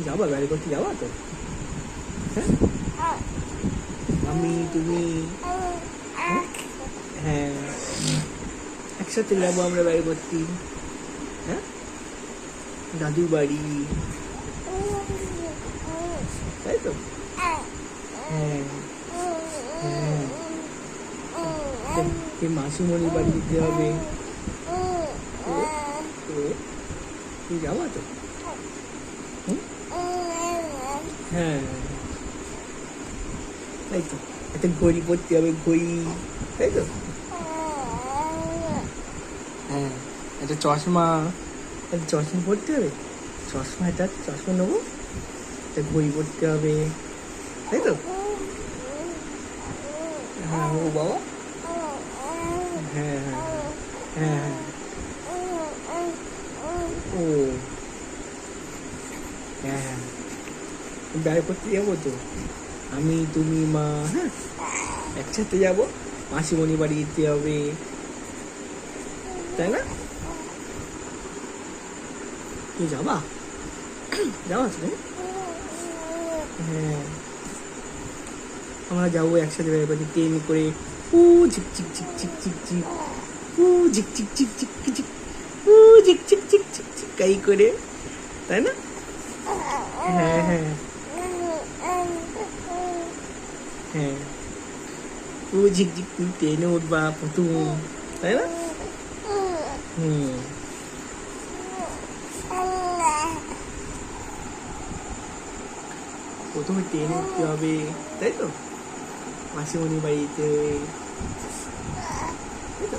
যাবা? গাড়ি করতে যাবা তো? হ্যাঁ? আমি তুমি? হ্যাঁ? হ্যাঁ একসাথে যাব আমরা বাড়ি করতে। হ্যাঁ? দাদু বাড়ি। তাই তো? হ্যাঁ। হ্যাঁ। মাসিমণির বাড়ি যেতে হবে। তুই যাবা তো হুম? হ্যাঁ তাই তো একটা ঘড়ি পরতে হবে ঘড়ি তাই তো হ্যাঁ একটা চশমা একটা চশমা পরতে হবে চশমা একটা চশমা নেব একটা ঘড়ি পরতে হবে তাই তো হ্যাঁ ও বাবা হ্যাঁ হ্যাঁ হ্যাঁ ও হ্যাঁ হ্যাঁ বেড়া করতে যাব তো আমি তুমি মা হ্যাঁ একসাথে যাব মাসিমণি বাড়ি যেতে হবে তাই না তুই যাবা যাবা তুমি হ্যাঁ আমরা যাব একসাথে করতে ট্রেন করে উ ঝিক ঝিক ঝিক ঝিক ঝিক ঝিক উ ঝিক ঝিক ঝিক ঝিক ঝিক উ ঝিক ঝিক ঝিক ঝিক ঝিক কাই করে তাই না হ্যাঁ হ্যাঁ হ্যাঁ ও ঝিকঝিক তুমি ট্রেনে উঠবা প্রথম তাই না হুম প্রথমে ট্রেনে উঠতে হবে তাই তো মাসিমণি বাড়িতে তাই তো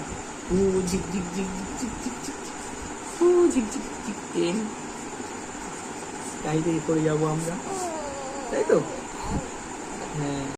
ঝিক ঝিক ঝিক ঝিক ঝিক ঝিক ও ঝিক ট্রেন গাড়িতে করে যাব আমরা তাই তো হ্যাঁ